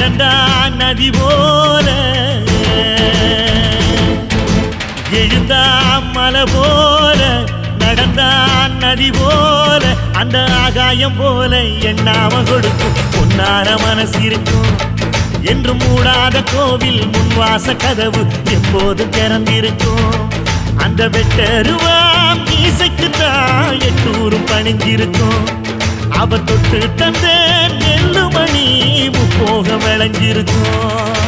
கடந்தா நதி போல. எழுந்தா மலை போல. நடந்தா நதி போல. அந்த ஆகாயம் போல என் நாம கொடுக்கும். பொன்னார மனசு இருக்கும் என்று மூடாத கோவில் முன்வாச கதவு எப்போது திறந்திருக்கும்? அந்த வெட்டருவாம் மீசைக்கு தான் எட்டூரும் பணிஞ்சிருக்கும் அவ தொட்டு தந்தேன் விளைஞ்சிருக்கும்